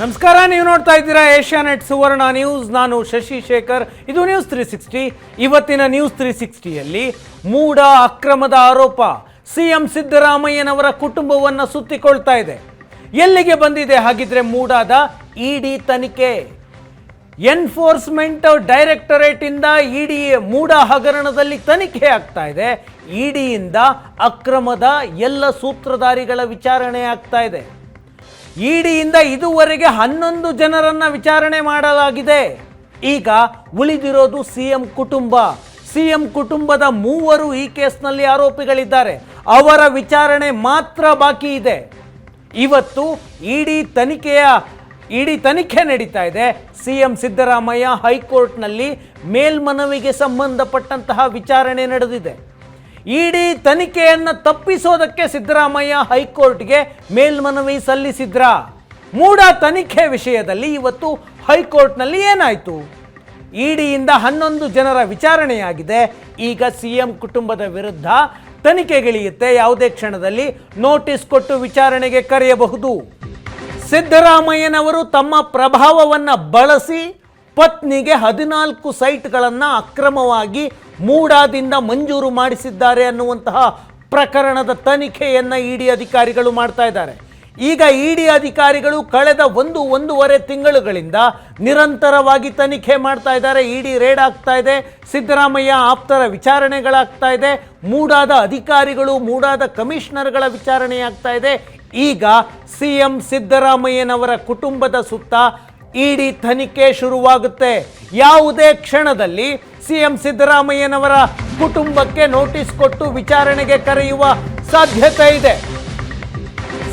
ನಮಸ್ಕಾರ, ನೀವು ನೋಡ್ತಾ ಇದ್ದೀರಾ ಏಷ್ಯಾನೆಟ್ ಸುವರ್ಣ ನ್ಯೂಸ್. ನಾನು ಶಶಿ ಶೇಖರ್. ಇದು ನ್ಯೂಸ್ ತ್ರೀ ಸಿಕ್ಸ್ಟಿ. ಇವತ್ತಿನ ನ್ಯೂಸ್ ತ್ರೀ ಸಿಕ್ಸ್ಟಿಯಲ್ಲಿ ಮೂಡ ಅಕ್ರಮದ ಆರೋಪ. ಸಿಎಂ ಸಿದ್ದರಾಮಯ್ಯನವರ ಕುಟುಂಬವನ್ನು ಸುತ್ತಿಕೊಳ್ತಾ ಇದೆ. ಎಲ್ಲಿಗೆ ಬಂದಿದೆ ಹಾಗಿದ್ರೆ ಮೂಡಾದ ಇಡಿ ತನಿಖೆ. ಎನ್ಫೋರ್ಸ್ಮೆಂಟ್ ಡೈರೆಕ್ಟರೇಟ್ ಇಂದ ಇಡಿ ಮೂಡ ಹಗರಣದಲ್ಲಿ ತನಿಖೆ ಆಗ್ತಾ ಇದೆ. ಇಡಿಯಿಂದ ಅಕ್ರಮದ ಎಲ್ಲ ಸೂತ್ರಧಾರಿಗಳ ವಿಚಾರಣೆ ಆಗ್ತಾ ಇದೆ. ಇಡಿಯಿಂದ ಇದುವರೆಗೆ ಹನ್ನೊಂದು ಜನರನ್ನ ವಿಚಾರಣೆ ಮಾಡಲಾಗಿದೆ. ಈಗ ಉಳಿದಿರೋದು ಸಿಎಂ ಕುಟುಂಬ. ಸಿಎಂ ಕುಟುಂಬದ ಮೂವರು ಈ ಕೇಸ್ನಲ್ಲಿ ಆರೋಪಿಗಳಿದ್ದಾರೆ. ಅವರ ವಿಚಾರಣೆ ಮಾತ್ರ ಬಾಕಿ ಇದೆ. ಇವತ್ತು ಇಡಿ ತನಿಖೆಯ ಇಡಿ ತನಿಖೆ ನಡೀತಾ ಇದೆ. ಸಿಎಂ ಸಿದ್ದರಾಮಯ್ಯ ಹೈಕೋರ್ಟ್ನಲ್ಲಿ ಮೇಲ್ಮನವಿಗೆ ಸಂಬಂಧಪಟ್ಟಂತಹ ವಿಚಾರಣೆ ನಡೆದಿದೆ. ಇಡಿ ತನಿಖೆಯನ್ನು ತಪ್ಪಿಸೋದಕ್ಕೆ ಸಿದ್ದರಾಮಯ್ಯ ಹೈಕೋರ್ಟ್ಗೆ ಮೇಲ್ಮನವಿ ಸಲ್ಲಿಸಿದ್ರ? ಮೂಡ ತನಿಖೆ ವಿಷಯದಲ್ಲಿ ಇವತ್ತು ಹೈಕೋರ್ಟ್ನಲ್ಲಿ ಏನಾಯಿತು? ಇಡಿಯಿಂದ ಹನ್ನೊಂದು ಜನರ ವಿಚಾರಣೆಯಾಗಿದೆ. ಈಗ ಸಿಎಂ ಕುಟುಂಬದ ವಿರುದ್ಧ ತನಿಖೆಗಿಳಿಯುತ್ತೆ ಯಾವುದೇ ಕ್ಷಣದಲ್ಲಿ ನೋಟಿಸ್ ಕೊಟ್ಟು ವಿಚಾರಣೆಗೆ ಕರೆಯಬಹುದು. ಸಿದ್ದರಾಮಯ್ಯನವರು ತಮ್ಮ ಪ್ರಭಾವವನ್ನು ಬಳಸಿ ಪತ್ನಿಗೆ ಹದಿನಾಲ್ಕು ಸೈಟ್ಗಳನ್ನು ಅಕ್ರಮವಾಗಿ ಮೂಡಾದಿಂದ ಮಂಜೂರು ಮಾಡಿಸಿದ್ದಾರೆ ಅನ್ನುವಂತಹ ಪ್ರಕರಣದ ತನಿಖೆಯನ್ನು ಇಡಿ ಅಧಿಕಾರಿಗಳು ಮಾಡ್ತಾ ಇದ್ದಾರೆ. ಈಗ ಇಡಿ ಅಧಿಕಾರಿಗಳು ಕಳೆದ ಒಂದು, ಒಂದೂವರೆ ತಿಂಗಳುಗಳಿಂದ ನಿರಂತರವಾಗಿ ತನಿಖೆ ಮಾಡ್ತಾ ಇದ್ದಾರೆ. ಇಡಿ ರೇಡ್ ಆಗ್ತಾ ಇದೆ, ಸಿದ್ದರಾಮಯ್ಯ ಆಪ್ತರ ವಿಚಾರಣೆಗಳಾಗ್ತಾ ಇದೆ, ಮೂಡಾದ ಅಧಿಕಾರಿಗಳು, ಮೂಡಾದ ಕಮಿಷನರ್ಗಳ ವಿಚಾರಣೆ ಆಗ್ತಾ ಇದೆ. ಈಗ ಸಿ ಎಂ ಸಿದ್ದರಾಮಯ್ಯನವರ ಕುಟುಂಬದ ಸುತ್ತ ಇಡಿ ತನಿಖೆ ಶುರುವಾಗುತ್ತೆ. ಯಾವುದೇ ಕ್ಷಣದಲ್ಲಿ ಸಿ ಎಂ ಸಿದ್ದರಾಮಯ್ಯನವರ ಕುಟುಂಬಕ್ಕೆ ನೋಟಿಸ್ ಕೊಟ್ಟು ವಿಚಾರಣೆಗೆ ಕರೆಯುವ ಸಾಧ್ಯತೆ ಇದೆ.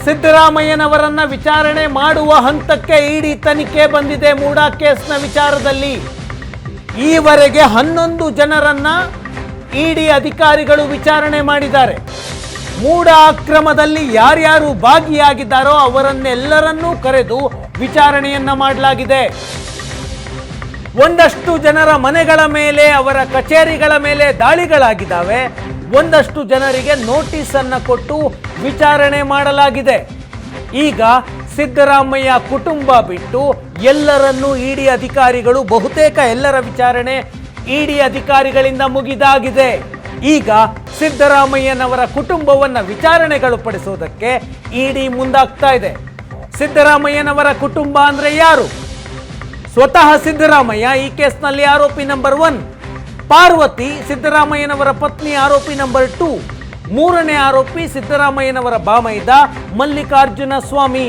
ಸಿದ್ದರಾಮಯ್ಯನವರನ್ನ ವಿಚಾರಣೆ ಮಾಡುವ ಹಂತಕ್ಕೆ ಇಡಿ ತನಿಖೆ ಬಂದಿದೆ ಮೂಡಾ ಕೇಸ್ನ ವಿಚಾರದಲ್ಲಿ. ಈವರೆಗೆ ಹನ್ನೊಂದು ಜನರನ್ನ ಇಡಿ ಅಧಿಕಾರಿಗಳು ವಿಚಾರಣೆ ಮಾಡಿದ್ದಾರೆ. ಮೂಡ ಅಕ್ರಮದಲ್ಲಿ ಯಾರ್ಯಾರು ಭಾಗಿಯಾಗಿದ್ದಾರೋ ಅವರನ್ನೆಲ್ಲರನ್ನೂ ಕರೆದು ವಿಚಾರಣೆಯನ್ನ ಮಾಡಲಾಗಿದೆ. ಒಂದಷ್ಟು ಜನರ ಮನೆಗಳ ಮೇಲೆ, ಅವರ ಕಚೇರಿಗಳ ಮೇಲೆ ದಾಳಿಗಳಾಗಿದ್ದಾವೆ. ಒಂದಷ್ಟು ಜನರಿಗೆ ನೋಟಿಸ್ ಅನ್ನ ಕೊಟ್ಟು ವಿಚಾರಣೆ ಮಾಡಲಾಗಿದೆ. ಈಗ ಸಿದ್ದರಾಮಯ್ಯ ಕುಟುಂಬ ಬಿಟ್ಟು ಎಲ್ಲರನ್ನೂ ಇಡಿ ಅಧಿಕಾರಿಗಳು, ಬಹುತೇಕ ಎಲ್ಲರ ವಿಚಾರಣೆ ಇಡಿ ಅಧಿಕಾರಿಗಳಿಂದ ಮುಗಿದಾಗಿದೆ. ಈಗ ಸಿದ್ದರಾಮಯ್ಯನವರ ಕುಟುಂಬವನ್ನ ವಿಚಾರಣೆಗಳು ಪಡಿಸುವುದಕ್ಕೆ ಇಡಿ ಮುಂದಾಗ್ತಾ ಇದೆ. ಸಿದ್ದರಾಮಯ್ಯನವರ ಕುಟುಂಬ ಅಂದ್ರೆ ಯಾರು? ಸ್ವತಃ ಸಿದ್ದರಾಮಯ್ಯ ಈ ಕೇಸ್ನಲ್ಲಿ ಆರೋಪಿ ನಂಬರ್ ಒನ್. ಪಾರ್ವತಿ ಸಿದ್ದರಾಮಯ್ಯನವರ ಪತ್ನಿ ಆರೋಪಿ ನಂಬರ್ ಟೂ. ಮೂರನೇ ಆರೋಪಿ ಸಿದ್ದರಾಮಯ್ಯನವರ ಬಾಮೈದ ಮಲ್ಲಿಕಾರ್ಜುನ ಸ್ವಾಮಿ.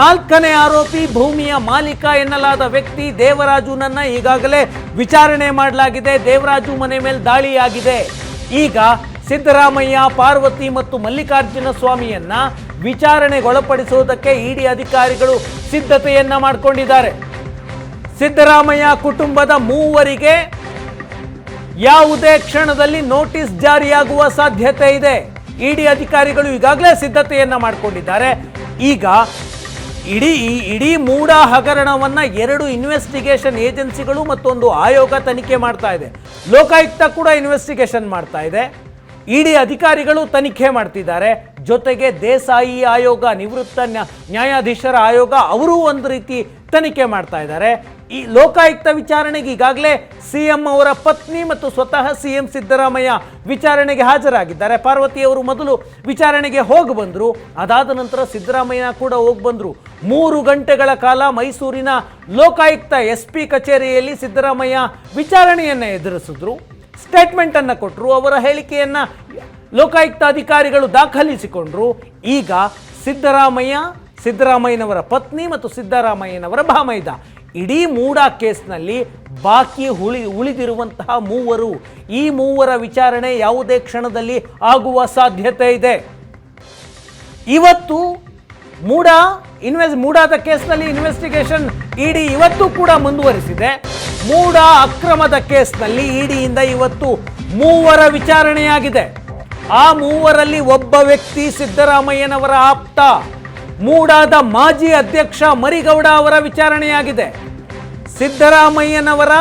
ನಾಲ್ಕನೇ ಆರೋಪಿ ಭೂಮಿಯ ಮಾಲೀಕ ಎನ್ನಲಾದ ವ್ಯಕ್ತಿ ದೇವರಾಜುನನ್ನ ಈಗಾಗಲೇ ವಿಚಾರಣೆ ಮಾಡಲಾಗಿದೆ, ದೇವರಾಜು ಮನೆ ಮೇಲೆ ದಾಳಿಯಾಗಿದೆ. ಈಗ ಸಿದ್ದರಾಮಯ್ಯ, ಪಾರ್ವತಿ ಮತ್ತು ಮಲ್ಲಿಕಾರ್ಜುನ ಸ್ವಾಮಿಯನ್ನ ವಿಚಾರಣೆಗೊಳಪಡಿಸುವುದಕ್ಕೆ ಇಡಿ ಅಧಿಕಾರಿಗಳು ಸಿದ್ಧತೆಯನ್ನ ಮಾಡಿಕೊಂಡಿದ್ದಾರೆ. ಸಿದ್ದರಾಮಯ್ಯ ಕುಟುಂಬದ ಮೂವರಿಗೆ ಯಾವುದೇ ಕ್ಷಣದಲ್ಲಿ ನೋಟಿಸ್ ಜಾರಿಯಾಗುವ ಸಾಧ್ಯತೆ ಇದೆ. ಇಡಿ ಅಧಿಕಾರಿಗಳು ಈಗಾಗಲೇ ಸಿದ್ಧತೆಯನ್ನ ಮಾಡಿಕೊಂಡಿದ್ದಾರೆ. ಈಗ ಇಡೀ ಈ ಇಡೀ ಮೂಡ ಹಗರಣವನ್ನ ಎರಡು ಇನ್ವೆಸ್ಟಿಗೇಷನ್ ಏಜೆನ್ಸಿಗಳು ಮತ್ತೊಂದು ಆಯೋಗ ತನಿಖೆ ಮಾಡ್ತಾ ಇದೆ. ಲೋಕಾಯುಕ್ತ ಕೂಡ ಇನ್ವೆಸ್ಟಿಗೇಷನ್ ಮಾಡ್ತಾ ಇದೆ. ಇಡಿ ಅಧಿಕಾರಿಗಳು ತನಿಖೆ ಮಾಡ್ತಿದ್ದಾರೆ. ಜೊತೆಗೆ ದೇಸಾಯಿ ಆಯೋಗ, ನಿವೃತ್ತ ನ್ಯಾ- ನ್ಯಾಯಾಧೀಶರ ಆಯೋಗ, ಅವರೂ ಒಂದು ರೀತಿ ತನಿಖೆ ಮಾಡ್ತಾ ಇದ್ದಾರೆ. ಈ ಲೋಕಾಯುಕ್ತ ವಿಚಾರಣೆಗೆ ಈಗಾಗಲೇ ಸಿ ಎಂ ಅವರ ಪತ್ನಿ ಮತ್ತು ಸ್ವತಃ ಸಿ ಎಂ ಸಿದ್ದರಾಮಯ್ಯ ವಿಚಾರಣೆಗೆ ಹಾಜರಾಗಿದ್ದಾರೆ. ಪಾರ್ವತಿಯವರು ಮೊದಲು ವಿಚಾರಣೆಗೆ ಹೋಗಿ ಬಂದರು, ಅದಾದ ನಂತರ ಸಿದ್ದರಾಮಯ್ಯ ಕೂಡ ಹೋಗಿ ಬಂದರು. ಮೂರು ಗಂಟೆಗಳ ಕಾಲ ಮೈಸೂರಿನ ಲೋಕಾಯುಕ್ತ ಎಸ್ ಪಿ ಕಚೇರಿಯಲ್ಲಿ ಸಿದ್ದರಾಮಯ್ಯ ವಿಚಾರಣೆಯನ್ನು ಎದುರಿಸಿದ್ರು, ಸ್ಟೇಟ್ಮೆಂಟನ್ನು ಕೊಟ್ಟರು ಅವರ ಹೇಳಿಕೆಯನ್ನು ಲೋಕಾಯುಕ್ತ ಅಧಿಕಾರಿಗಳು ದಾಖಲಿಸಿಕೊಂಡರು. ಈಗ ಸಿದ್ದರಾಮಯ್ಯ, ಸಿದ್ದರಾಮಯ್ಯನವರ ಪತ್ನಿ ಮತ್ತು ಸಿದ್ದರಾಮಯ್ಯನವರ ಭಾಮೈದ ಇಡೀ ಮೂಡ ಕೇಸ್ನಲ್ಲಿ ಬಾಕಿ ಉಳಿ ಉಳಿದಿರುವಂತಹ ಮೂವರು. ಈ ಮೂವರ ವಿಚಾರಣೆ ಯಾವುದೇ ಕ್ಷಣದಲ್ಲಿ ಆಗುವ ಸಾಧ್ಯತೆ ಇದೆ. ಇವತ್ತು ಮೂಡ ಇನ್ವೆಸ್ಟ್ ಮೂಡಾದ ಕೇಸ್ನಲ್ಲಿ ಇನ್ವೆಸ್ಟಿಗೇಷನ್ ಇಡಿ ಇವತ್ತು ಕೂಡ ಮುಂದುವರಿಸಿದೆ. ಮೂಡ ಅಕ್ರಮದ ಕೇಸ್ನಲ್ಲಿ ಇಡಿಯಿಂದ ಇವತ್ತು ಮೂವರ ವಿಚಾರಣೆಯಾಗಿದೆ. ಆ ಮೂವರಲ್ಲಿ ಒಬ್ಬ ವ್ಯಕ್ತಿ ಸಿದ್ದರಾಮಯ್ಯನವರ ಆಪ್ತ. ಮೂಡಾದ ಮಾಜಿ ಅಧ್ಯಕ್ಷ ಮರಿಗೌಡ ಅವರ ವಿಚಾರಣೆಯಾಗಿದೆ. ಸಿದ್ದರಾಮಯ್ಯನವರ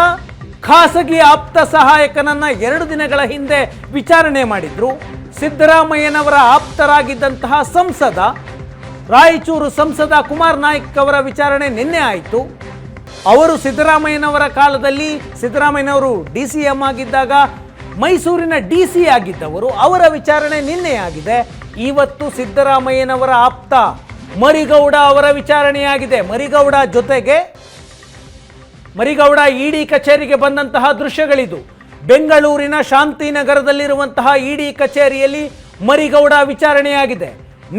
ಖಾಸಗಿ ಆಪ್ತ ಸಹಾಯಕನನ್ನ ಎರಡು ದಿನಗಳ ಹಿಂದೆ ವಿಚಾರಣೆ ಮಾಡಿದ್ರು. ಸಿದ್ದರಾಮಯ್ಯನವರ ಆಪ್ತರಾಗಿದ್ದಂತಹ ಸಂಸದ, ರಾಯಚೂರು ಸಂಸದ ಕುಮಾರ್ ನಾಯ್ಕ್ ಅವರ ವಿಚಾರಣೆ ನಿನ್ನೆ ಆಯಿತು. ಅವರು ಸಿದ್ದರಾಮಯ್ಯನವರ ಕಾಲದಲ್ಲಿ, ಸಿದ್ದರಾಮಯ್ಯನವರು ಡಿ ಸಿ ಎಂ ಆಗಿದ್ದಾಗ, ಮೈಸೂರಿನ ಡಿ ಸಿ ಆಗಿದ್ದವರು. ಅವರ ವಿಚಾರಣೆ ನಿನ್ನೆ ಆಗಿದೆ ಇವತ್ತು ಸಿದ್ದರಾಮಯ್ಯನವರ ಆಪ್ತ ಮರಿಗೌಡ ಅವರ ವಿಚಾರಣೆಯಾಗಿದೆ. ಮರಿಗೌಡ ಜೊತೆಗೆ ಮರಿಗೌಡ ಇಡಿ ಕಚೇರಿಗೆ ಬಂದಂತಹ ದೃಶ್ಯಗಳಿದು. ಬೆಂಗಳೂರಿನ ಶಾಂತಿನಗರದಲ್ಲಿರುವಂತಹ ಇಡಿ ಕಚೇರಿಯಲ್ಲಿ ಮರಿಗೌಡ ವಿಚಾರಣೆಯಾಗಿದೆ.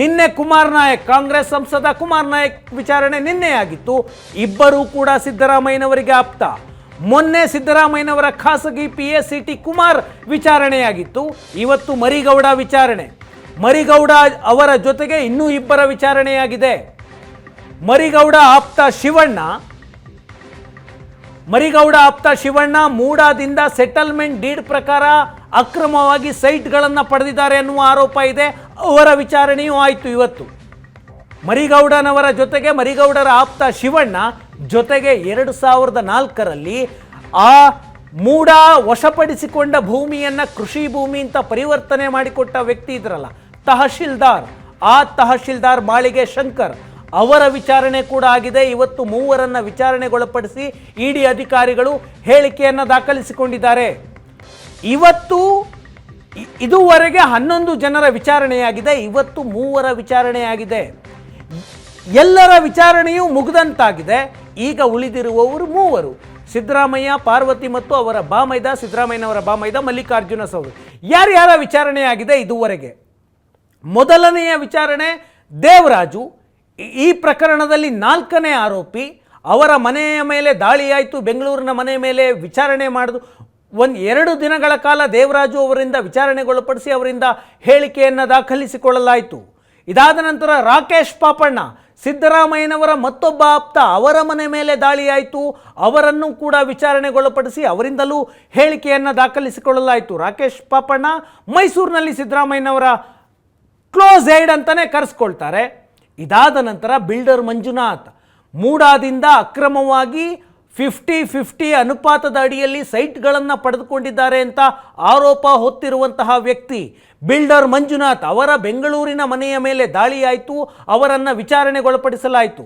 ನಿನ್ನೆ ಕುಮಾರ್ ನಾಯಕ್, ಕಾಂಗ್ರೆಸ್ ಸಂಸದ ಕುಮಾರ್ ನಾಯಕ್ ವಿಚಾರಣೆ ನಿನ್ನೆ ಆಗಿತ್ತು ಇಬ್ಬರೂ ಕೂಡ ಸಿದ್ದರಾಮಯ್ಯನವರಿಗೆ ಆಪ್ತ. ಮೊನ್ನೆ ಸಿದ್ದರಾಮಯ್ಯನವರ ಖಾಸಗಿ P S C T Kumar ವಿಚಾರಣೆಯಾಗಿತ್ತು. ಇವತ್ತು ಮರಿಗೌಡ ವಿಚಾರಣೆ. ಮರಿಗೌಡ ಅವರ ಜೊತೆಗೆ ಇನ್ನೂ ಇಬ್ಬರ ವಿಚಾರಣೆಯಾಗಿದೆ. ಮರಿಗೌಡ ಆಪ್ತ ಶಿವಣ್ಣ, ಮರಿಗೌಡ ಆಪ್ತ ಶಿವಣ್ಣ ಮೂಡಾದಿಂದ ಸೆಟಲ್ಮೆಂಟ್ ಡೀಡ್ ಪ್ರಕಾರ ಅಕ್ರಮವಾಗಿ ಸೈಟ್ಗಳನ್ನು ಪಡೆದಿದ್ದಾರೆ ಎನ್ನುವ ಆರೋಪ ಇದೆ. ಅವರ ವಿಚಾರಣೆಯೂ ಆಯಿತು ಇವತ್ತು. ಮರಿಗೌಡನವರ ಜೊತೆಗೆ ಮರಿಗೌಡರ ಆಪ್ತ ಶಿವಣ್ಣ ಜೊತೆಗೆ ಎರಡು ಸಾವಿರದ ನಾಲ್ಕರಲ್ಲಿ ಆ ಮೂಡ ವಶಪಡಿಸಿಕೊಂಡ ಭೂಮಿಯನ್ನು ಕೃಷಿ ಭೂಮಿ ಅಂತ ಪರಿವರ್ತನೆ ಮಾಡಿಕೊಟ್ಟ ವ್ಯಕ್ತಿ ಇದ್ರಲ್ಲ ತಹಶೀಲ್ದಾರ್, ಆ ತಹಶೀಲ್ದಾರ್ ಮಾಳಿಗೆ ಶಂಕರ್ ಅವರ ವಿಚಾರಣೆ ಕೂಡ ಆಗಿದೆ. ಇವತ್ತು ಮೂವರನ್ನು ವಿಚಾರಣೆಗೊಳಪಡಿಸಿ ಇಡಿ ಅಧಿಕಾರಿಗಳು ಹೇಳಿಕೆಯನ್ನು ದಾಖಲಿಸಿಕೊಂಡಿದ್ದಾರೆ. ಇವತ್ತು ಇದುವರೆಗೆ ಹನ್ನೊಂದು ಜನರ ವಿಚಾರಣೆಯಾಗಿದೆ. ಇವತ್ತು ಮೂವರ ವಿಚಾರಣೆಯಾಗಿದೆ. ಎಲ್ಲರ ವಿಚಾರಣೆಯೂ ಮುಗಿದಂತಾಗಿದೆ. ಈಗ ಉಳಿದಿರುವವರು ಮೂವರು. ಸಿದ್ದರಾಮಯ್ಯ, ಪಾರ್ವತಿ ಮತ್ತು ಅವರ ಬಾಮೈದ, ಸಿದ್ದರಾಮಯ್ಯನವರ ಬಾಮೈದ ಮಲ್ಲಿಕಾರ್ಜುನ ಸೌರು ಯಾರ್ಯಾರ ವಿಚಾರಣೆಯಾಗಿದೆ ಇದುವರೆಗೆ? ಮೊದಲನೆಯ ವಿಚಾರಣೆ ದೇವರಾಜು. ಈ- ಪ್ರಕರಣದಲ್ಲಿ ನಾಲ್ಕನೇ ಆರೋಪಿ ಅವರ ಮನೆಯ ಮೇಲೆ ದಾಳಿಯಾಯಿತು, ಬೆಂಗಳೂರಿನ ಮನೆ ಮೇಲೆ ವಿಚಾರಣೆ ಮಾಡಿದು ಒಂದು ಎರಡು ದಿನಗಳ ಕಾಲ ದೇವರಾಜು ಅವರಿಂದ ವಿಚಾರಣೆಗೊಳಪಡಿಸಿ ಅವರಿಂದ ಹೇಳಿಕೆಯನ್ನು ದಾಖಲಿಸಿಕೊಳ್ಳಲಾಯಿತು. ಇದಾದ ನಂತರ ರಾಕೇಶ್ ಪಾಪಣ್ಣ, ಸಿದ್ದರಾಮಯ್ಯನವರ ಮತ್ತೊಬ್ಬ ಆಪ್ತ ಅವರ ಮನೆ ಮೇಲೆ ದಾಳಿಯಾಯಿತು. ಅವರನ್ನು ಕೂಡ ವಿಚಾರಣೆಗೊಳಪಡಿಸಿ ಅವರಿಂದಲೂ ಹೇಳಿಕೆಯನ್ನು ದಾಖಲಿಸಿಕೊಳ್ಳಲಾಯಿತು. ರಾಕೇಶ್ ಪಾಪಣ್ಣ ಮೈಸೂರಿನಲ್ಲಿ ಸಿದ್ದರಾಮಯ್ಯನವರ ಕ್ಲೋಸ್ ಏಡ್ ಅಂತಾನೆ ಕರೆಸ್ಕೊಳ್ತಾರೆ. ಇದಾದ ನಂತರ ಬಿಲ್ಡರ್ ಮಂಜುನಾಥ್ ಮೂಡಾದಿಂದ ಅಕ್ರಮವಾಗಿ ಫಿಫ್ಟಿ ಫಿಫ್ಟಿ ಅನುಪಾತದ ಅಡಿಯಲ್ಲಿ ಸೈಟ್ಗಳನ್ನು ಪಡೆದುಕೊಂಡಿದ್ದಾರೆ ಅಂತ ಆರೋಪ ಹೊತ್ತಿರುವಂತಹ ವ್ಯಕ್ತಿ ಬಿಲ್ಡರ್ ಮಂಜುನಾಥ್ ಅವರ ಬೆಂಗಳೂರಿನ ಮನೆಯ ಮೇಲೆ ದಾಳಿಯಾಯಿತು, ಅವರನ್ನು ವಿಚಾರಣೆಗೊಳಪಡಿಸಲಾಯಿತು.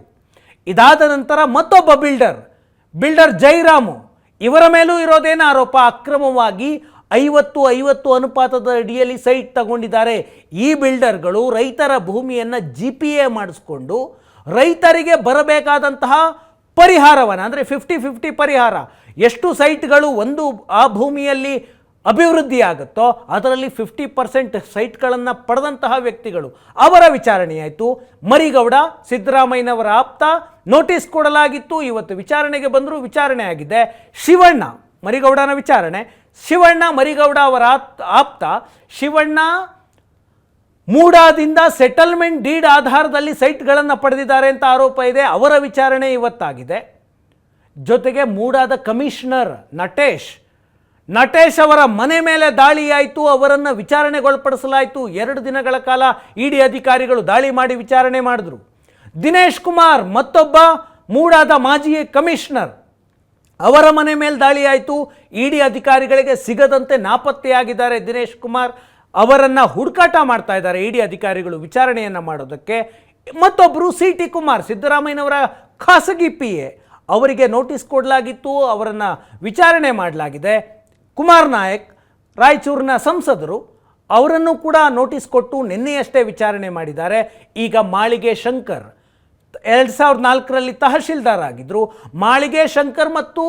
ಇದಾದ ನಂತರ ಮತ್ತೊಬ್ಬ ಬಿಲ್ಡರ್ ಬಿಲ್ಡರ್ ಜೈರಾಮು, ಇವರ ಮೇಲೂ ಇರೋದೇನು ಆರೋಪ? ಅಕ್ರಮವಾಗಿ ಐವತ್ತು ಐವತ್ತು ಅನುಪಾತದ ಅಡಿಯಲ್ಲಿ ಸೈಟ್ ತಗೊಂಡಿದ್ದಾರೆ. ಈ ಬಿಲ್ಡರ್ಗಳು ರೈತರ ಭೂಮಿಯನ್ನು ಜಿ ಪಿ ಎ ಮಾಡಿಸ್ಕೊಂಡು ರೈತರಿಗೆ ಬರಬೇಕಾದಂತಹ ಪರಿಹಾರವನ್ನು, ಅಂದರೆ ಫಿಫ್ಟಿ ಫಿಫ್ಟಿ ಪರಿಹಾರ, ಎಷ್ಟು ಸೈಟ್ಗಳು ಒಂದು ಆ ಭೂಮಿಯಲ್ಲಿ ಅಭಿವೃದ್ಧಿ ಆಗುತ್ತೋ ಅದರಲ್ಲಿ ಫಿಫ್ಟಿ ಪರ್ಸೆಂಟ್ ಸೈಟ್ಗಳನ್ನು ಪಡೆದಂತಹ ವ್ಯಕ್ತಿಗಳು. ಅವರ ವಿಚಾರಣೆಯಾಯಿತು ಮರಿಗೌಡ, ಸಿದ್ದರಾಮಯ್ಯನವರ ಆಪ್ತ ನೋಟಿಸ್ ಕೊಡಲಾಗಿತ್ತು. ಇವತ್ತು ವಿಚಾರಣೆಗೆ ಬಂದರೂ, ವಿಚಾರಣೆ ಆಗಿದೆ. ಶಿವಣ್ಣ, ಮರಿಗೌಡನ ವಿಚಾರಣೆ. ಶಿವಣ್ಣ ಮರಿಗೌಡ ಅವರ ಆಪ್- ಆಪ್ತ ಶಿವಣ್ಣ ಮೂಡಾದಿಂದ ಸೆಟಲ್ಮೆಂಟ್ ಡೀಡ್ ಆಧಾರದಲ್ಲಿ ಸೈಟ್ಗಳನ್ನು ಪಡೆದಿದ್ದಾರೆ ಅಂತ ಆರೋಪ ಇದೆ. ಅವರ ವಿಚಾರಣೆ ಇವತ್ತಾಗಿದೆ. ಜೊತೆಗೆ ಮೂಡಾದ ಕಮಿಷನರ್ ನಟೇಶ್ ನಟೇಶ್ ಅವರ ಮನೆ ಮೇಲೆ ದಾಳಿಯಾಯಿತು ಅವರನ್ನು ವಿಚಾರಣೆಗೊಳಪಡಿಸಲಾಯಿತು. ಎರಡು ದಿನಗಳ ಕಾಲ ಇಡಿ ಅಧಿಕಾರಿಗಳು ದಾಳಿ ಮಾಡಿ ವಿಚಾರಣೆ ಮಾಡಿದ್ರು. ದಿನೇಶ್ ಕುಮಾರ್ ಮತ್ತೊಬ್ಬ ಮೂಡಾದ ಮಾಜಿ ಕಮಿಷನರ್ ಅವರ ಮನೆ ಮೇಲೆ ದಾಳಿಯಾಯಿತು ಇಡಿ ಅಧಿಕಾರಿಗಳಿಗೆ ಸಿಗದಂತೆ ನಾಪತ್ತೆಯಾಗಿದ್ದಾರೆ ದಿನೇಶ್ ಕುಮಾರ್. ಅವರನ್ನು ಹುಡುಕಾಟ ಮಾಡ್ತಾ ಇದ್ದಾರೆ ಇಡಿ ಅಧಿಕಾರಿಗಳು ವಿಚಾರಣೆಯನ್ನು ಮಾಡೋದಕ್ಕೆ. ಮತ್ತೊಬ್ಬರು ಸಿ ಟಿ ಕುಮಾರ್, ಸಿದ್ದರಾಮಯ್ಯನವರ ಖಾಸಗಿ ಪಿ ಎ ಅವರಿಗೆ ನೋಟಿಸ್ ಕೊಡಲಾಗಿತ್ತು, ಅವರನ್ನು ವಿಚಾರಣೆ ಮಾಡಲಾಗಿದೆ. ಕುಮಾರ್ ನಾಯಕ್, ರಾಯಚೂರಿನ ಸಂಸದರು, ಅವರನ್ನು ಕೂಡ ನೋಟಿಸ್ ಕೊಟ್ಟು ನಿನ್ನೆಯಷ್ಟೇ ವಿಚಾರಣೆ ಮಾಡಿದ್ದಾರೆ. ಈಗ ಮಾಳಿಗೆ ಶಂಕರ್ ಎರಡು ಸಾವಿರದ ನಾಲ್ಕರಲ್ಲಿ ತಹಶೀಲ್ದಾರ್ ಆಗಿದ್ದರು ಮಾಳಿಗೆ ಶಂಕರ್ ಮತ್ತು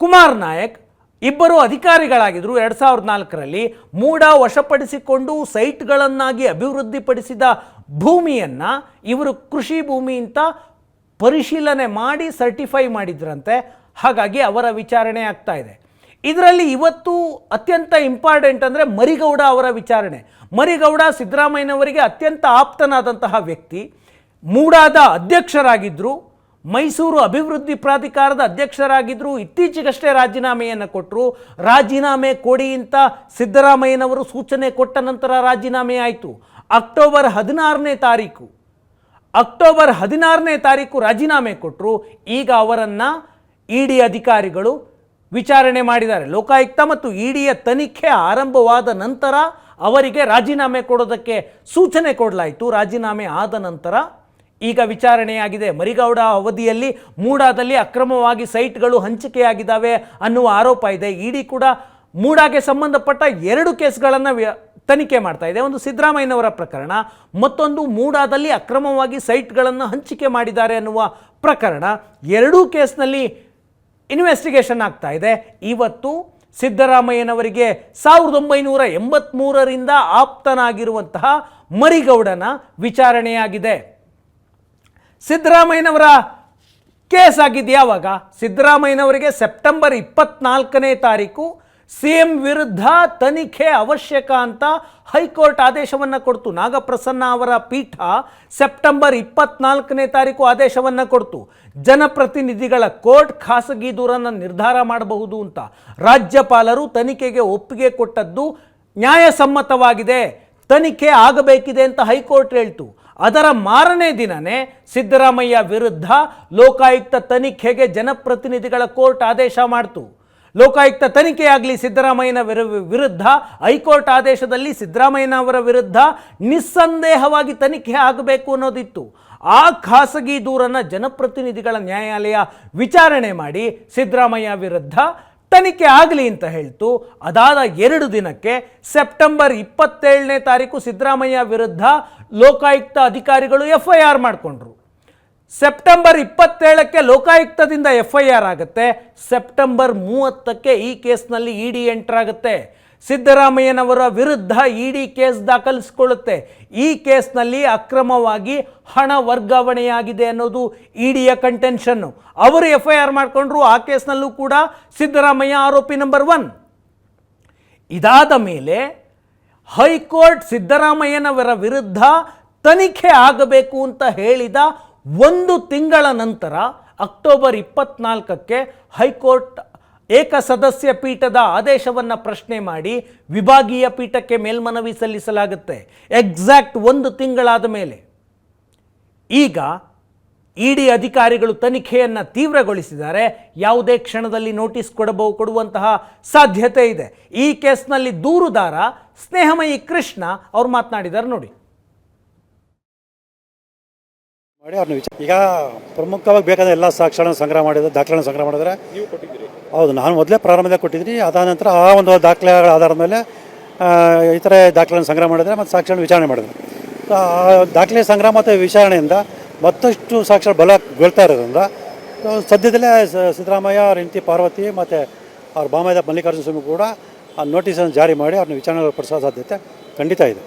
ಕುಮಾರ್ ನಾಯಕ್ ಇಬ್ಬರು ಅಧಿಕಾರಿಗಳಾಗಿದ್ದರು ಎರಡು ಸಾವಿರದ ನಾಲ್ಕರಲ್ಲಿ. ಮೂಡ ವಶಪಡಿಸಿಕೊಂಡು ಸೈಟ್ಗಳನ್ನಾಗಿ ಅಭಿವೃದ್ಧಿಪಡಿಸಿದ ಭೂಮಿಯನ್ನು ಇವರು ಕೃಷಿ ಭೂಮಿ ಪರಿಶೀಲನೆ ಮಾಡಿ ಸರ್ಟಿಫೈ ಮಾಡಿದ್ರಂತೆ. ಹಾಗಾಗಿ ಅವರ ವಿಚಾರಣೆ ಆಗ್ತಾ ಇದೆ. ಇದರಲ್ಲಿ ಇವತ್ತು ಅತ್ಯಂತ ಇಂಪಾರ್ಟೆಂಟ್ ಅಂದರೆ ಮರಿಗೌಡ ಅವರ ವಿಚಾರಣೆ. ಮರಿಗೌಡ ಸಿದ್ದರಾಮಯ್ಯನವರಿಗೆ ಅತ್ಯಂತ ಆಪ್ತನಾದಂತಹ ವ್ಯಕ್ತಿ. ಮೂಡಾದ ಅಧ್ಯಕ್ಷರಾಗಿದ್ದರು ಮೈಸೂರು ಅಭಿವೃದ್ಧಿ ಪ್ರಾಧಿಕಾರದ ಅಧ್ಯಕ್ಷರಾಗಿದ್ದರು ಇತ್ತೀಚೆಗಷ್ಟೇ ರಾಜೀನಾಮೆಯನ್ನು ಕೊಟ್ಟರು ರಾಜೀನಾಮೆ ಕೊಡಿ ಅಂತ ಸಿದ್ದರಾಮಯ್ಯನವರು ಸೂಚನೆ ಕೊಟ್ಟ ನಂತರ ರಾಜೀನಾಮೆ ಆಯಿತು. ಅಕ್ಟೋಬರ್ ಹದಿನಾರನೇ ತಾರೀಕು. ಅಕ್ಟೋಬರ್ ಹದಿನಾರನೇ ತಾರೀಕು ರಾಜೀನಾಮೆ ಕೊಟ್ಟರು ಈಗ ಅವರನ್ನು ಇ ಡಿ ಅಧಿಕಾರಿಗಳು ವಿಚಾರಣೆ ಮಾಡಿದ್ದಾರೆ. ಲೋಕಾಯುಕ್ತ ಮತ್ತು ಇಡಿಯ ತನಿಖೆ ಆರಂಭವಾದ ನಂತರ ಅವರಿಗೆ ರಾಜೀನಾಮೆ ಕೊಡೋದಕ್ಕೆ ಸೂಚನೆ ಕೊಡಲಾಯಿತು. ರಾಜೀನಾಮೆ ಆದ ನಂತರ ಈಗ ವಿಚಾರಣೆಯಾಗಿದೆ. ಮರಿಗೌಡ ಅವಧಿಯಲ್ಲಿ ಮೂಡಾದಲ್ಲಿ ಅಕ್ರಮವಾಗಿ ಸೈಟ್ಗಳು ಹಂಚಿಕೆಯಾಗಿದ್ದಾವೆ ಅನ್ನುವ ಆರೋಪ ಇದೆ. ಇಡಿ ಕೂಡ ಮೂಡಾಗೆ ಸಂಬಂಧಪಟ್ಟ ಎರಡು ಕೇಸ್ಗಳನ್ನು ತನಿಖೆ ಮಾಡ್ತಾ ಇದೆ. ಒಂದು ಸಿದ್ದರಾಮಯ್ಯನವರ ಪ್ರಕರಣ, ಮತ್ತೊಂದು ಮೂಡಾದಲ್ಲಿ ಅಕ್ರಮವಾಗಿ ಸೈಟ್ಗಳನ್ನು ಹಂಚಿಕೆ ಮಾಡಿದ್ದಾರೆ ಅನ್ನುವ ಪ್ರಕರಣ. ಎರಡೂ ಕೇಸ್ನಲ್ಲಿ ಇನ್ವೆಸ್ಟಿಗೇಷನ್ ಆಗ್ತಾ ಇದೆ. ಇವತ್ತು ಸಿದ್ದರಾಮಯ್ಯನವರಿಗೆ ಸಾವಿರದ ಒಂಬೈನೂರ ಎಂಬತ್ತ್ಮೂರರಿಂದ ಆಪ್ತನಾಗಿರುವಂತಹ ಮರಿಗೌಡನ ವಿಚಾರಣೆಯಾಗಿದೆ. ಸಿದ್ದರಾಮಯ್ಯನವರ ಕೇಸ್ ಆಗಿದ್ದು ಯಾವಾಗ ಸಿದ್ದರಾಮಯ್ಯನವರಿಗೆ ಸೆಪ್ಟೆಂಬರ್ ಇಪ್ಪತ್ನಾಲ್ಕನೇ ತಾರೀಕು ಸಿ ಎಂ ವಿರುದ್ಧ ತನಿಖೆ ಅವಶ್ಯಕ ಅಂತ ಹೈಕೋರ್ಟ್ ಆದೇಶವನ್ನು ಕೊಡ್ತು. ನಾಗಪ್ರಸನ್ನ ಅವರ ಪೀಠ ಸೆಪ್ಟೆಂಬರ್ ಇಪ್ಪತ್ನಾಲ್ಕನೇ ತಾರೀಕು ಆದೇಶವನ್ನು ಕೊಡ್ತು. ಜನಪ್ರತಿನಿಧಿಗಳ ಕೋರ್ಟ್ ಖಾಸಗಿ ದೂರನ್ನು ನಿರ್ಧಾರ ಮಾಡಬಹುದು ಅಂತ. ರಾಜ್ಯಪಾಲರು ತನಿಖೆಗೆ ಒಪ್ಪಿಗೆ ಕೊಟ್ಟದ್ದು ನ್ಯಾಯಸಮ್ಮತವಾಗಿದೆ. ತನಿಖೆ ಆಗಬೇಕಿದೆ ಅಂತ ಹೈಕೋರ್ಟ್ ಹೇಳ್ತು. ಅದರ ಮಾರನೇ ದಿನನೇ ಸಿದ್ದರಾಮಯ್ಯ ವಿರುದ್ಧ ಲೋಕಾಯುಕ್ತ ತನಿಖೆಗೆ ಜನಪ್ರತಿನಿಧಿಗಳ ಕೋರ್ಟ್ ಆದೇಶ ಮಾಡಿತು. ಲೋಕಾಯುಕ್ತ ತನಿಖೆಯಾಗಲಿ ಸಿದ್ದರಾಮಯ್ಯನ ವಿರು- ವಿರುದ್ಧ, ಹೈಕೋರ್ಟ್ ಆದೇಶದಲ್ಲಿ ಸಿದ್ದರಾಮಯ್ಯನವರ ವಿರುದ್ಧ ನಿಸ್ಸಂದೇಹವಾಗಿ ತನಿಖೆ ಆಗಬೇಕು ಅನ್ನೋದಿತ್ತು. ಆ ಖಾಸಗಿ ದೂರನ್ನು ಜನಪ್ರತಿನಿಧಿಗಳ ನ್ಯಾಯಾಲಯ ವಿಚಾರಣೆ ಮಾಡಿ ಸಿದ್ದರಾಮಯ್ಯ ವಿರುದ್ಧ ತನಿಖೆ ಆಗಲಿ ಅಂತ ಹೇಳ್ತು. ಅದಾದ ಎರಡು ದಿನಕ್ಕೆ ಸೆಪ್ಟೆಂಬರ್ ಇಪ್ಪತ್ತೇಳನೇ ತಾರೀಕು ಸಿದ್ದರಾಮಯ್ಯ ವಿರುದ್ಧ ಲೋಕಾಯುಕ್ತ ಅಧಿಕಾರಿಗಳು ಎಫ್ ಐ ಆರ್ ಮಾಡಿಕೊಂಡ್ರು. ಸೆಪ್ಟೆಂಬರ್ ಇಪ್ಪತ್ತೇಳಕ್ಕೆ ಲೋಕಾಯುಕ್ತದಿಂದ ಎಫ್ ಐ ಆರ್ ಆಗುತ್ತೆ. ಸೆಪ್ಟೆಂಬರ್ ಮೂವತ್ತಕ್ಕೆ ಈ ಕೇಸ್ನಲ್ಲಿ ಇ ಡಿ ಎಂಟರ್ ಆಗುತ್ತೆ ಸಿದ್ದರಾಮಯ್ಯನವರ ವಿರುದ್ಧ ಇಡಿ ಕೇಸ್ ದಾಖಲಿಸಿಕೊಳ್ಳುತ್ತೆ. ಈ ಕೇಸ್ನಲ್ಲಿ ಅಕ್ರಮವಾಗಿ ಹಣ ವರ್ಗಾವಣೆಯಾಗಿದೆ ಅನ್ನೋದು ಇಡಿಯ ಕಂಟೆನ್ಷನ್ನು ಅವರು ಎಫ್ ಐ ಆರ್ ಮಾಡಿಕೊಂಡ್ರು, ಆ ಕೇಸ್ನಲ್ಲೂ ಕೂಡ ಸಿದ್ದರಾಮಯ್ಯ ಆರೋಪಿ ನಂಬರ್ ಒನ್ ಇದಾದ ಮೇಲೆ ಹೈಕೋರ್ಟ್ ಸಿದ್ದರಾಮಯ್ಯನವರ ವಿರುದ್ಧ ತನಿಖೆ ಆಗಬೇಕು ಅಂತ ಹೇಳಿದ ಒಂದು ತಿಂಗಳ ನಂತರ ಅಕ್ಟೋಬರ್ ಇಪ್ಪತ್ನಾಲ್ಕಕ್ಕೆ ಹೈಕೋರ್ಟ್ ಏಕಸದಸ್ಯ ಪೀಠದ ಆದೇಶವನ್ನು ಪ್ರಶ್ನೆ ಮಾಡಿ ವಿಭಾಗೀಯ ಪೀಠಕ್ಕೆ ಮೇಲ್ಮನವಿ ಸಲ್ಲಿಸಲಾಗುತ್ತೆ. ಎಕ್ಸಾಕ್ಟ್ ಒಂದು ತಿಂಗಳಾದ ಮೇಲೆ. ಈಗ ಇಡಿ ಅಧಿಕಾರಿಗಳು ತನಿಖೆಯನ್ನು ತೀವ್ರಗೊಳಿಸಿದ್ದಾರೆ. ಯಾವುದೇ ಕ್ಷಣದಲ್ಲಿ ನೋಟಿಸ್ ಕೊಡಬಹುದು ಕೊಡುವಂತಹ ಸಾಧ್ಯತೆ ಇದೆ. ಈ ಕೇಸ್ನಲ್ಲಿ ದೂರುದಾರ ಸ್ನೇಹಮಯಿ ಕೃಷ್ಣ ಅವ್ರು ಮಾತನಾಡಿದ್ದಾರೆ ನೋಡಿ. ಮಾಡಿ ಅವ್ರನ್ನ ವಿಚಾರ ಈಗ ಪ್ರಮುಖವಾಗಿ ಬೇಕಾದ ಎಲ್ಲ ಸಾಕ್ಷ್ಯಗಳನ್ನು ಸಂಗ್ರಹ ಮಾಡಿದ್ರೆ ದಾಖಲೆಗಳನ್ನು ಸಂಗ್ರಹ ಮಾಡಿದ್ರೆ ಹೌದು ನಾನು ಮೊದಲೇ ಪ್ರಾರಂಭದಲ್ಲಿ ಕೊಟ್ಟಿದ್ದೀನಿ. ಅದಾದ ನಂತರ ಆ ಒಂದು ದಾಖಲೆಗಳ ಆಧಾರದ ಮೇಲೆ ಇತರೆ ದಾಖಲೆಗಳನ್ನು ಸಂಗ್ರಹ ಮಾಡಿದರೆ ಮತ್ತು ಸಾಕ್ಷಿಗಳನ್ನು ವಿಚಾರಣೆ ಮಾಡಿದ್ರು. ಸೊ, ಆ ದಾಖಲೆ ಸಂಗ್ರಹ ಮತ್ತು ವಿಚಾರಣೆಯಿಂದ ಮತ್ತಷ್ಟು ಸಾಕ್ಷ್ಯ ಬಲ ಬೀಳ್ತಾ ಇರೋದ್ರಿಂದ ಸದ್ಯದಲ್ಲೇ ಸ- ಸಿದ್ದರಾಮಯ್ಯ ಅವ್ರ ಹೆಂಡತಿ ಪಾರ್ವತಿ ಮತ್ತು ಅವ್ರ ಬಾಮಯ್ಯ ಮಲ್ಲಿಕಾರ್ಜುನ ಸ್ವಾಮಿ ಕೂಡ ಆ ನೋಟಿಸನ್ನು ಜಾರಿ ಮಾಡಿ ಅವ್ರನ್ನ ವಿಚಾರಣೆ ಪಡಿಸೋ ಸಾಧ್ಯತೆ ಖಂಡಿತ ಇದೆ.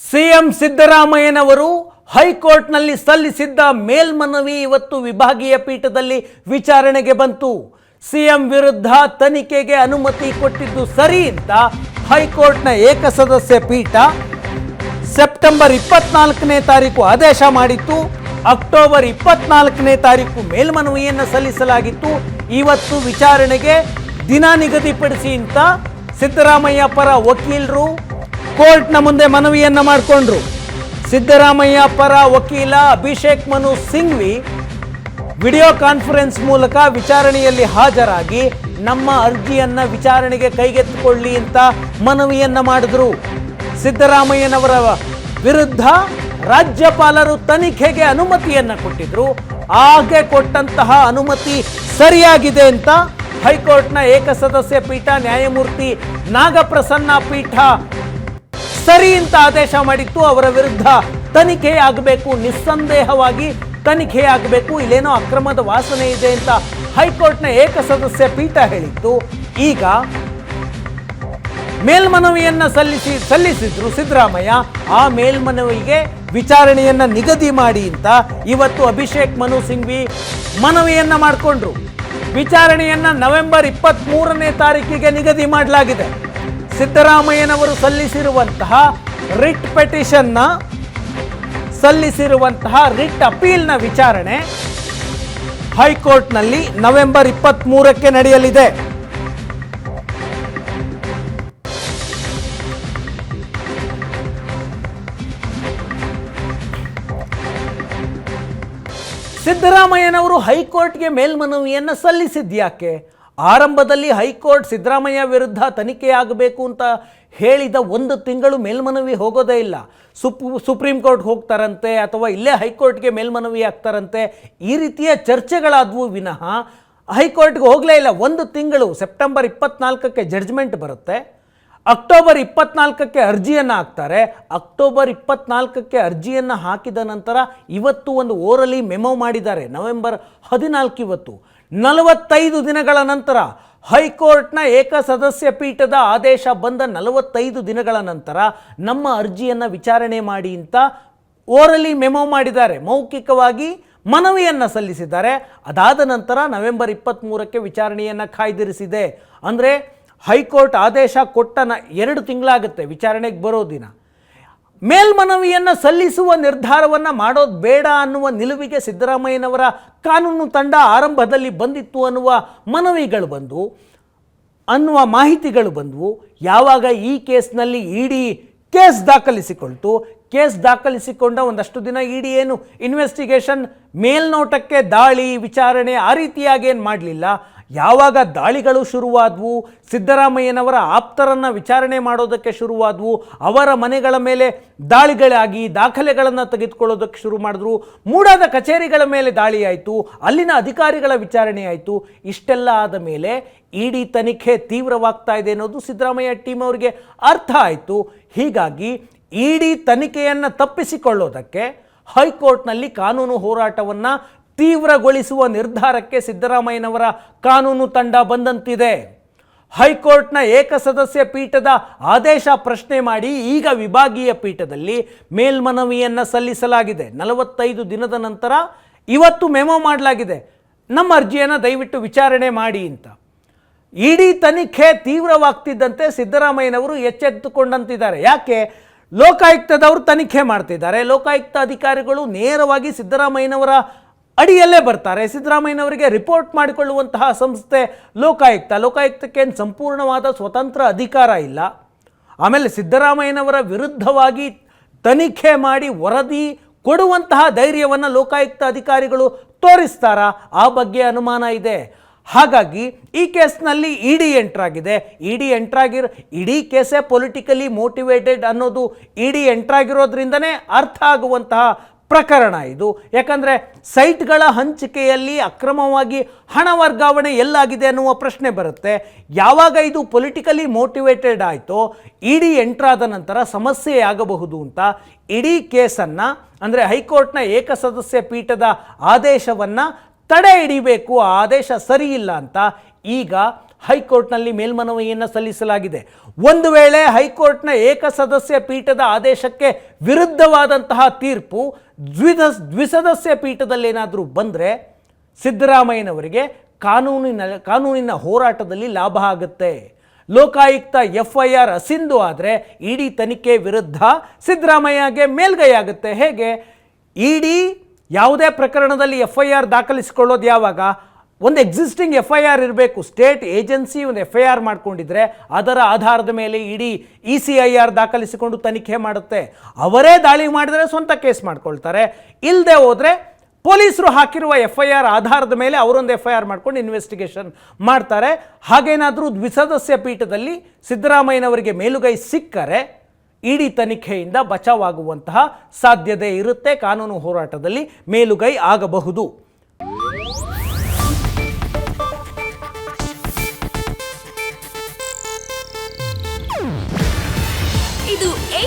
ಸಿಎಂ ಸಿದ್ದರಾಮಯ್ಯನವರು ಹೈಕೋರ್ಟ್ನಲ್ಲಿ ಸಲ್ಲಿಸಿದ್ದ ಮೇಲ್ಮನವಿ ಇವತ್ತು ವಿಭಾಗೀಯ ಪೀಠದಲ್ಲಿ ವಿಚಾರಣೆಗೆ ಬಂತು. ಸಿಎಂ ವಿರುದ್ಧ ತನಿಖೆಗೆ ಅನುಮತಿ ಕೊಟ್ಟಿದ್ದು ಸರಿ ಅಂತ ಹೈಕೋರ್ಟ್ನ ಏಕಸದಸ್ಯ ಪೀಠ ಸೆಪ್ಟೆಂಬರ್ ಇಪ್ಪತ್ನಾಲ್ಕನೇ ತಾರೀಕು ಆದೇಶ ಮಾಡಿತ್ತು. ಅಕ್ಟೋಬರ್ ಇಪ್ಪತ್ನಾಲ್ಕನೇ ತಾರೀಕು ಮೇಲ್ಮನವಿಯನ್ನು ಸಲ್ಲಿಸಲಾಗಿತ್ತು. ಇವತ್ತು ವಿಚಾರಣೆಗೆ ದಿನ ನಿಗದಿಪಡಿಸಿ ಅಂತ ಸಿದ್ದರಾಮಯ್ಯ ಪರ ವಕೀಲರು ಕೋರ್ಟ್ನ ಮುಂದೆ ಮನವಿಯನ್ನು ಮಾಡಿಕೊಂಡ್ರು. ಸಿದ್ದರಾಮಯ್ಯ ಪರ ವಕೀಲ ಅಭಿಷೇಕ್ ಮನು ಸಿಂಘ್ವಿ ವಿಡಿಯೋ ಕಾನ್ಫರೆನ್ಸ್ ಮೂಲಕ ವಿಚಾರಣೆಯಲ್ಲಿ ಹಾಜರಾಗಿ ನಮ್ಮ ಅರ್ಜಿಯನ್ನ ವಿಚಾರಣೆಗೆ ಕೈಗೆತ್ತಿಕೊಳ್ಳಿ ಅಂತ ಮನವಿಯನ್ನ ಮಾಡಿದ್ರು. ಸಿದ್ದರಾಮಯ್ಯನವರ ವಿರುದ್ಧ ರಾಜ್ಯಪಾಲರು ತನಿಖೆಗೆ ಅನುಮತಿಯನ್ನ ಕೊಟ್ಟಿದ್ರು. ಹಾಗೆ ಕೊಟ್ಟಂತಹ ಅನುಮತಿ ಸರಿಯಾಗಿದೆ ಅಂತ ಹೈಕೋರ್ಟ್ನ ಏಕಸದಸ್ಯ ಪೀಠ ನ್ಯಾಯಮೂರ್ತಿ ನಾಗಪ್ರಸನ್ನ ಪೀಠ ಸರಿ ಅಂತ ಆದೇಶ ಮಾಡಿತ್ತು, ಅವರ ವಿರುದ್ಧ ತನಿಖೆ ಆಗಬೇಕು ನಿಸ್ಸಂದೇಹವಾಗಿ ತನಿಖೆ ಆಗಬೇಕು ಇಲ್ಲೇನೋ ಅಕ್ರಮದ ವಾಸನೆ ಇದೆ ಅಂತ ಹೈಕೋರ್ಟ್ನ ಏಕಸದಸ್ಯ ಪೀಠ ಹೇಳಿತ್ತು. ಈಗ ಮೇಲ್ಮನವಿಯನ್ನ ಸಲ್ಲಿಸಿ, ಸಲ್ಲಿಸಿದ್ರು ಸಿದ್ದರಾಮಯ್ಯ, ಆ ಮೇಲ್ಮನವಿಗೆ ವಿಚಾರಣೆಯನ್ನ ನಿಗದಿ ಮಾಡಿ ಅಂತ ಇವತ್ತು ಅಭಿಷೇಕ್ ಮನು ಸಿಂಘ್ವಿ ಮನವಿಯನ್ನ ಮಾಡಿಕೊಂಡ್ರು. ವಿಚಾರಣೆಯನ್ನ ನವೆಂಬರ್ ಇಪ್ಪತ್ತ್ ಮೂರನೇ ತಾರೀಕಿಗೆ ನಿಗದಿ ಮಾಡಲಾಗಿದೆ. ಸಿದ್ದರಾಮಯ್ಯನವರು ಸಲ್ಲಿಸಿರುವಂತಹ ರಿಟ್ ಪೆಟಿಷನ್ನ ಸಲ್ಲಿಸಿರುವಂತಹ ರಿಟ್ ಅಪೀಲ್ನ ವಿಚಾರಣೆ ಹೈಕೋರ್ಟ್ನಲ್ಲಿ ನವೆಂಬರ್ ಇಪ್ಪತ್ತ್ ಮೂರಕ್ಕೆ ನಡೆಯಲಿದೆ. ಸಿದ್ದರಾಮಯ್ಯನವರು ಹೈಕೋರ್ಟ್ಗೆ ಮೇಲ್ಮನವಿಯನ್ನು ಸಲ್ಲಿಸಿದ್ಯಾಕೆ? ಆರಂಭದಲ್ಲಿ ಹೈಕೋರ್ಟ್ ಸಿದ್ದರಾಮಯ್ಯ ವಿರುದ್ಧ ತನಿಖೆಯಾಗಬೇಕು ಅಂತ ಹೇಳಿದ ಒಂದು ತಿಂಗಳು ಮೇಲ್ಮನವಿ ಹೋಗೋದೇ ಇಲ್ಲ. ಸುಪ್, ಸುಪ್ರೀಂ ಕೋರ್ಟ್ಗೆ ಹೋಗ್ತಾರಂತೆ ಅಥವಾ ಇಲ್ಲೇ ಹೈಕೋರ್ಟ್ಗೆ ಮೇಲ್ಮನವಿ ಆಗ್ತಾರಂತೆ, ಈ ರೀತಿಯ ಚರ್ಚೆಗಳಾದವು ವಿನಃ ಹೈಕೋರ್ಟ್ಗೆ ಹೋಗಲೇ ಇಲ್ಲ. ಒಂದು ತಿಂಗಳು, ಸೆಪ್ಟೆಂಬರ್ ಇಪ್ಪತ್ನಾಲ್ಕಕ್ಕೆ ಜಡ್ಜ್ಮೆಂಟ್ ಬರುತ್ತೆ. ಅಕ್ಟೋಬರ್ ಇಪ್ಪತ್ನಾಲ್ಕಕ್ಕೆ ಅರ್ಜಿಯನ್ನು ಹಾಕ್ತಾರೆ. ಅಕ್ಟೋಬರ್ ಇಪ್ಪತ್ನಾಲ್ಕಕ್ಕೆ ಅರ್ಜಿಯನ್ನು ಹಾಕಿದ ನಂತರ ಇವತ್ತು ಒಂದು ಓರಲಿ ಮೆಮೊ ಮಾಡಿದ್ದಾರೆ. ನವೆಂಬರ್ ಹದಿನಾಲ್ಕು ಇವತ್ತು. ನಲವತ್ತೈದು ದಿನಗಳ ನಂತರ ಹೈಕೋರ್ಟ್ನ ಏಕಸದಸ್ಯ ಪೀಠದ ಆದೇಶ ಬಂದ ನಲವತ್ತೈದು ದಿನಗಳ ನಂತರ ನಮ್ಮ ಅರ್ಜಿಯನ್ನು ವಿಚಾರಣೆ ಮಾಡಿ ಅಂತ ಓರಲಿ ಮೆಮೊ ಮಾಡಿದ್ದಾರೆ. ಮೌಖಿಕವಾಗಿ ಮನವಿಯನ್ನು ಸಲ್ಲಿಸಿದ್ದಾರೆ. ಅದಾದ ನಂತರ ನವೆಂಬರ್ ಇಪ್ಪತ್ತ್ಮೂರಕ್ಕೆ ವಿಚಾರಣೆಯನ್ನು ಕಾಯ್ದಿರಿಸಿದೆ. ಅಂದರೆ ಹೈಕೋರ್ಟ್ ಆದೇಶ ಕೊಟ್ಟ ನ ಎರಡು ತಿಂಗಳಾಗುತ್ತೆ ವಿಚಾರಣೆಗೆ ಬರೋ ದಿನ. ಮೇಲ್ಮನವಿಯನ್ನು ಸಲ್ಲಿಸುವ ನಿರ್ಧಾರವನ್ನು ಮಾಡೋದು ಬೇಡ ಅನ್ನುವ ನಿಲುವಿಗೆ ಸಿದ್ದರಾಮಯ್ಯನವರ ಕಾನೂನು ತಂಡ ಆರಂಭದಲ್ಲಿ ಬಂದಿತ್ತು ಅನ್ನುವ ಮನವಿಗಳು ಬಂದವು ಅನ್ನುವ ಮಾಹಿತಿಗಳು ಬಂದವು ಯಾವಾಗ ಈ ಕೇಸ್ನಲ್ಲಿ ಇಡಿ ಕೇಸ್ ದಾಖಲಿಸಿಕೊಳ್ತು, ಕೇಸ್ ದಾಖಲಿಸಿಕೊಂಡ ಒಂದಷ್ಟು ದಿನ ಇಡಿ ಏನು? ಇನ್ವೆಸ್ಟಿಗೇಷನ್ ಮೇಲ್ನೋಟಕ್ಕೆ ದಾಳಿ ವಿಚಾರಣೆ ಆ ರೀತಿಯಾಗಿ ಏನು ಮಾಡಲಿಲ್ಲ? ಯಾವಾಗ ದಾಳಿಗಳು ಶುರುವಾದವು, ಸಿದ್ದರಾಮಯ್ಯನವರ ಆಪ್ತರನ್ನು ವಿಚಾರಣೆ ಮಾಡೋದಕ್ಕೆ ಶುರುವಾದವು, ಅವರ ಮನೆಗಳ ಮೇಲೆ ದಾಳಿಗಳಾಗಿ ದಾಖಲೆಗಳನ್ನು ತೆಗೆದುಕೊಳ್ಳೋದಕ್ಕೆ ಶುರು ಮಾಡಿದ್ರು, ಮೂಡಾದ ಕಚೇರಿಗಳ ಮೇಲೆ ದಾಳಿ ಆಯಿತು ಅಲ್ಲಿನ ಅಧಿಕಾರಿಗಳ ವಿಚಾರಣೆ ಆಯಿತು, ಇಷ್ಟೆಲ್ಲ ಆದ ಮೇಲೆ ಇಡಿ ತನಿಖೆ ತೀವ್ರವಾಗ್ತಾ ಇದೆ ಅನ್ನೋದು ಸಿದ್ದರಾಮಯ್ಯ ಟೀಮ್ ಅವರಿಗೆ ಅರ್ಥ ಆಯಿತು. ಹೀಗಾಗಿ ಇಡಿ ತನಿಖೆಯನ್ನು ತಪ್ಪಿಸಿಕೊಳ್ಳೋದಕ್ಕೆ ಹೈಕೋರ್ಟ್ನಲ್ಲಿ ಕಾನೂನು ಹೋರಾಟವನ್ನು ತೀವ್ರಗೊಳಿಸುವ ನಿರ್ಧಾರಕ್ಕೆ ಸಿದ್ದರಾಮಯ್ಯನವರ ಕಾನೂನು ತಂಡ ಬಂದಂತಿದೆ. ಹೈಕೋರ್ಟ್ನ ಏಕಸದಸ್ಯ ಪೀಠದ ಆದೇಶ ಪ್ರಶ್ನೆ ಮಾಡಿ ಈಗ ವಿಭಾಗೀಯ ಪೀಠದಲ್ಲಿ ಮೇಲ್ಮನವಿಯನ್ನು ಸಲ್ಲಿಸಲಾಗಿದೆ. ನಲವತ್ತೈದು ದಿನದ ನಂತರ ಇವತ್ತು ಮೆಮೊ ಮಾಡಲಾಗಿದೆ. ನಮ್ಮ ಅರ್ಜಿಯನ್ನು ದಯವಿಟ್ಟು ವಿಚಾರಣೆ ಮಾಡಿ ಅಂತ. ಇಡೀ ತನಿಖೆ ತೀವ್ರವಾಗ್ತಿದ್ದಂತೆ ಸಿದ್ದರಾಮಯ್ಯನವರು ಎಚ್ಚೆತ್ತುಕೊಂಡಂತಿದ್ದಾರೆ. ಯಾಕೆ? ಲೋಕಾಯುಕ್ತದವರು ತನಿಖೆ ಮಾಡ್ತಿದ್ದಾರೆ. ಲೋಕಾಯುಕ್ತ ಅಧಿಕಾರಿಗಳು ನೇರವಾಗಿ ಸಿದ್ದರಾಮಯ್ಯನವರ ಅಡಿಯಲ್ಲೇ ಬರ್ತಾರೆ. ಸಿದ್ದರಾಮಯ್ಯನವರಿಗೆ ರಿಪೋರ್ಟ್ ಮಾಡಿಕೊಳ್ಳುವಂತಹ ಸಂಸ್ಥೆ ಲೋಕಾಯುಕ್ತ. ಲೋಕಾಯುಕ್ತಕ್ಕೆ ಸಂಪೂರ್ಣವಾದ ಸ್ವತಂತ್ರ ಅಧಿಕಾರ ಇಲ್ಲ. ಆಮೇಲೆ ಸಿದ್ದರಾಮಯ್ಯನವರ ವಿರುದ್ಧವಾಗಿ ತನಿಖೆ ಮಾಡಿ ವರದಿ ಕೊಡುವಂತಹ ಧೈರ್ಯವನ್ನು ಲೋಕಾಯುಕ್ತ ಅಧಿಕಾರಿಗಳು ತೋರಿಸ್ತಾರಾ? ಆ ಬಗ್ಗೆ ಅನುಮಾನ ಇದೆ. ಹಾಗಾಗಿ ಈ ಕೇಸ್ನಲ್ಲಿ ಇ ಡಿ ಎಂಟ್ರಾಗಿದೆ. ಇಡಿ ಎಂಟ್ರಾಗಿರೋ, ಇಡೀ ಕೇಸೇ ಪೊಲಿಟಿಕಲಿ ಮೋಟಿವೇಟೆಡ್ ಅನ್ನೋದು ಇಡಿ ಎಂಟ್ರಾಗಿರೋದ್ರಿಂದನೇ ಅರ್ಥ ಆಗುವಂತಹ ಪ್ರಕರಣ ಇದು. ಯಾಕಂದರೆ ಸೈಟ್ಗಳ ಹಂಚಿಕೆಯಲ್ಲಿ ಅಕ್ರಮವಾಗಿ ಹಣ ವರ್ಗಾವಣೆ ಎಲ್ಲಾಗಿದೆ ಅನ್ನುವ ಪ್ರಶ್ನೆ ಬರುತ್ತೆ. ಯಾವಾಗ ಇದು ಪೊಲಿಟಿಕಲಿ ಮೋಟಿವೇಟೆಡ್ ಆಯಿತೋ, ಇಡಿ ಎಂಟ್ರಾದ ನಂತರ ಸಮಸ್ಯೆ ಆಗಬಹುದು ಅಂತ ಇಡೀ ಕೇಸನ್ನು, ಅಂದರೆ ಹೈಕೋರ್ಟ್ನ ಏಕಸದಸ್ಯ ಪೀಠದ ಆದೇಶವನ್ನು ತಡೆ ಹಿಡಿಬೇಕು, ಆ ಆದೇಶ ಸರಿ ಇಲ್ಲ ಅಂತ ಈಗ ಹೈಕೋರ್ಟ್ನಲ್ಲಿ ಮೇಲ್ಮನವಿಯನ್ನು ಸಲ್ಲಿಸಲಾಗಿದೆ. ಒಂದು ವೇಳೆ ಹೈಕೋರ್ಟ್ನ ಏಕಸದಸ್ಯ ಪೀಠದ ಆದೇಶಕ್ಕೆ ವಿರುದ್ಧವಾದಂತಹ ತೀರ್ಪು ದ್ವಿಧ ದ್ವಿಸದಸ್ಯ ಪೀಠದಲ್ಲೇನಾದರೂ ಬಂದರೆ ಸಿದ್ದರಾಮಯ್ಯನವರಿಗೆ ಕಾನೂನಿನ ಕಾನೂನಿನ ಹೋರಾಟದಲ್ಲಿ ಲಾಭ ಆಗುತ್ತೆ. ಲೋಕಾಯುಕ್ತ ಎಫ್ ಐ ಆರ್ ಅಸಿಂಧು ಆದರೆ ಇಡಿ ತನಿಖೆ ವಿರುದ್ಧ ಸಿದ್ದರಾಮಯ್ಯಗೆ ಮೇಲ್ಗೈ ಆಗುತ್ತೆ. ಹೇಗೆ? ಇಡಿ ಯಾವುದೇ ಪ್ರಕರಣದಲ್ಲಿ ಎಫ್ ಐ ಆರ್ ದಾಖಲಿಸಿಕೊಳ್ಳೋದು ಯಾವಾಗ? ಒಂದು ಎಕ್ಸಿಸ್ಟಿಂಗ್ ಎಫ್ ಐ ಆರ್ ಇರಬೇಕು. ಸ್ಟೇಟ್ ಏಜೆನ್ಸಿ ಒಂದು ಎಫ್ ಐ ಆರ್ ಮಾಡಿಕೊಂಡಿದ್ರೆ ಅದರ ಆಧಾರದ ಮೇಲೆ ಇಡೀ ಇ ಸಿ ಐ ಆರ್ ದಾಖಲಿಸಿಕೊಂಡು ತನಿಖೆ ಮಾಡುತ್ತೆ. ಅವರೇ ದಾಳಿ ಮಾಡಿದರೆ ಸ್ವಂತ ಕೇಸ್ ಮಾಡ್ಕೊಳ್ತಾರೆ. ಇಲ್ಲದೆ ಹೋದರೆ ಪೊಲೀಸರು ಹಾಕಿರುವ ಎಫ್ ಐ ಆರ್ ಆಧಾರದ ಮೇಲೆ ಅವರೊಂದು ಎಫ್ ಐ ಆರ್ ಮಾಡ್ಕೊಂಡು ಇನ್ವೆಸ್ಟಿಗೇಷನ್ ಮಾಡ್ತಾರೆ. ಹಾಗೇನಾದರೂ ದ್ವಿಸದಸ್ಯ ಪೀಠದಲ್ಲಿ ಸಿದ್ದರಾಮಯ್ಯನವರಿಗೆ ಮೇಲುಗೈ ಸಿಕ್ಕರೆ ಇಡೀ ತನಿಖೆಯಿಂದ ಬಚಾವಾಗುವಂತಹ ಸಾಧ್ಯತೆ ಇರುತ್ತೆ. ಕಾನೂನು ಹೋರಾಟದಲ್ಲಿ ಮೇಲುಗೈ ಆಗಬಹುದು.